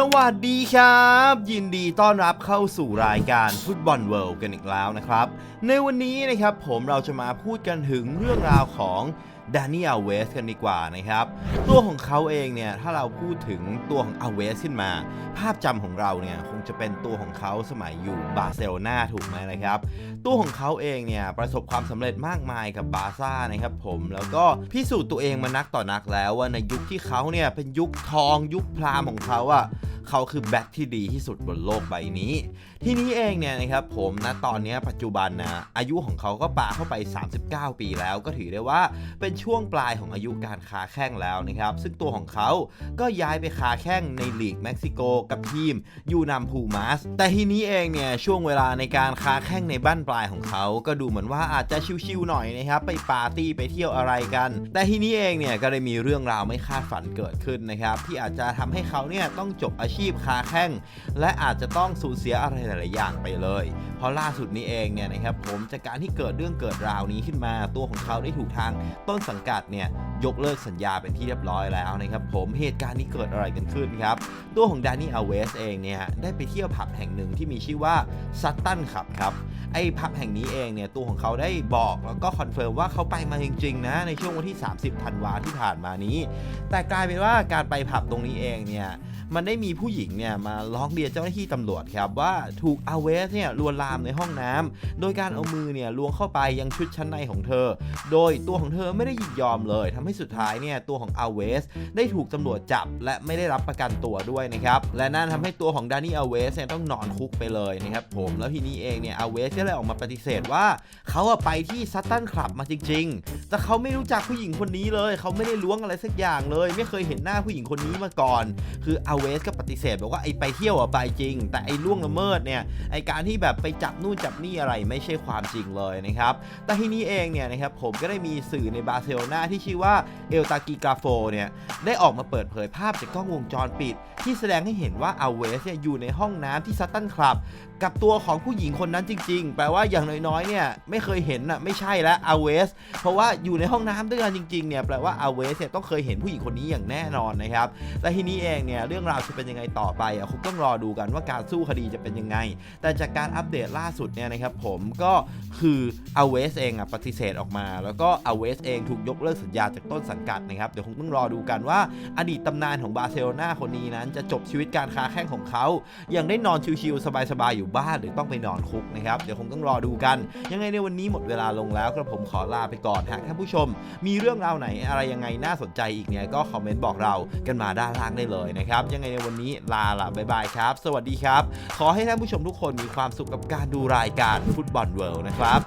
สวัสดีครับ ยินดีต้อนรับเข้าสู่รายการฟุตบอลเวิลด์กันอีกแล้วนะครับ ในวันนี้นะครับผมเราจะมาพูดกันถึงเรื่องราวของดานิเอลเวสกันดีกว่านะครับ ตัวของเขาเองเนี่ย ถ้าเราพูดถึงตัวของอเวสขึ้นมา ภาพจำของเราเนี่ย คงจะเป็นตัวของเขาสมัยอยู่บาร์เซโลนาถูกไหมนะครับ ตัวของเขาเองเนี่ย ประสบความสำเร็จมากมายกับบาร์ซ่านะครับผมแล้วก็พิสูจน์ตัวเองมานักต่อนักแล้วว่าในยุคที่เขาเนี่ย เป็นยุคทองยุคพรามของเขาอะ เขาคือแบ็คที่ดีที่สุดบนโลกใบนี้ ที่นี้เองเนี่ยนะครับผมนะตอนนี้ปัจจุบันนะอายุของเขาก็ปาเข้าไป 39 ปีแล้วก็ถือได้ว่าเป็นช่วงปลายของอายุการค้าแข้งแล้วนะครับ ซึ่งตัวของเขาก็ย้ายไปค้าแข้งในลีกเม็กซิโกกับทีมยูนัมพูมัสแต่ทีนี้เองเนี่ยช่วงเวลาในการค้าแข้งในบ้านปลายของเขา ก็ดูเหมือนว่าอาจจะชิวๆหน่อยนะครับไปปาร์ตี้ไปเที่ยวอะไรกัน แต่ทีนี้เองเนี่ยก็ได้มีเรื่องราวไม่คาดฝันเกิดขึ้นนะครับที่อาจจะทำให้เขาเนี่ยต้องจบอาชีพค้าแข้งและอาจจะต้องสูญเสียอะไรหลาย ๆ อย่างไปเลยเพราะล่าสุดนี้เองเนี่ยนะครับผมจากการที่เกิดเรื่องเกิดราวนี้ขึ้นมา ตัวของเขาได้ถูกทางต้นสังกัดเนี่ยยกเลิกสัญญาเป็นที่เรียบร้อยแล้วนะครับผมเหตุการณ์นี้เกิดอะไรกันขึ้นครับตัวของดานี่อเวสเองเนี่ยได้ไปเที่ยวผับแห่งหนึ่งที่มีชื่อว่าซัตตันขับครับไอ้ผับแห่งนี้เองเนี่ยตัวของเขาได้บอกแล้วก็คอนเฟิร์มว่าเขาไปมาจริงๆนะในช่วงวันที่ 30ธันวาที่ผ่านมานี้ แต่กลายเป็นว่าการไปผับตรงนี้เองเนี่ยมันได้มีผู้หญิงเนี่ยมาร้องเรียนเจ้าหน้าที่ตำรวจครับว่าถูกอาเวสเนี่ยลวนลามในห้องน้ำโดยการเอามือเนี่ยล้วงเข้าไปยังชุดชั้นในของเธอ โดยตัวของเธอไม่ได้ยินยอมเลยทำให้สุดท้ายเนี่ยตัวของอาเวสได้ถูกตำรวจจับ และไม่ได้รับประกันตัวด้วยนะครับ และนั่นทำให้ตัวของดานี่อาเวสเนี่ยต้องนอนคุกไปเลยนะครับผมแล้วทีนี้เองเนี่ยอาเวสก็เลยออกมาปฏิเสธว่าเขาอะไปที่ซัตตันคลับมาจริง ๆ แต่เขาไม่รู้จักผู้หญิงคนนี้เลย เขาไม่ได้ล้วงอะไรสักอย่างเลย ไม่เคยเห็นหน้าผู้หญิงคนนี้มาก่อน คืออาเวสก็ปฏิเสธบอกว่าไอ้ไปเที่ยวอะไปจริง แต่ไอ้ล่วงละเมิดเนี่ยไอ้การที่แบบไปจับนู่นจับนี่อะไรไม่ใช่ความจริงเลยนะครับ แต่ที่นี้เองเนี่ยนะครับผมก็ได้มีสื่อในบาร์เซโลนาที่ชื่อว่าเอลตากีกาโฟเนี่ยได้ออกมาเปิดเผยภาพจากกล้องวงจรปิด ที่แสดงให้เห็นว่าอาเวสเนี่ยอยู่ในห้องน้ำที่ซัตตันคลับ กับตัวของผู้หญิงคนนั้นจริง ๆ แปลว่าอย่างน้อยๆเนี่ยไม่เคยเห็นอะไม่ใช่แล้วอาเวสเพราะว่าอยู่ในห้องน้ำด้วยกันจริงๆเนี่ยแปลว่าอาเวสเนี่ยต้องเคยเห็นผู้หญิงคนนี้อย่างแน่นอนนะครับแต่ทีนี้เองเนี่ยเรื่องราวจะเป็นยังไงต่อไปอะคงต้องรอดูกันว่าการสู้คดีจะเป็นยังไง แต่จากการอัปเดตล่าสุดเนี่ยนะครับผมก็คืออาเวสเองอะปฏิเสธออกมา แล้วก็อาเวสเองถูกยกเลิกสัญญาจากต้นสังกัดนะครับ เดี๋ยวคงต้องรอดูกันว่าอดีตตำนานของบาร์เซโลนาคนนี้นั้นจะจบชีวิตการค้าแข้งของเขายังได้นอนชิวๆสบายๆอยู่บ้านหรือต้องไปนอนคุกนะครับเดี๋ยวคงต้องรอดูกัน ยังไงในวันนี้หมดเวลาลงแล้วกระผมขอลาไปก่อนหากท่านผู้ชม มีเรื่องราวไหนอะไรยังไงน่าสนใจอีกเนี่ยก็คอมเมนต์บอกเรากันมาด้านล่างได้เลยนะครับยังไงในวันนี้ลาละบ๊ายบายครับ สวัสดีครับ ขอให้ท่านผู้ชมทุกคนมีความสุขกับการดูรายการฟุตบอลเวิลด์นะครับ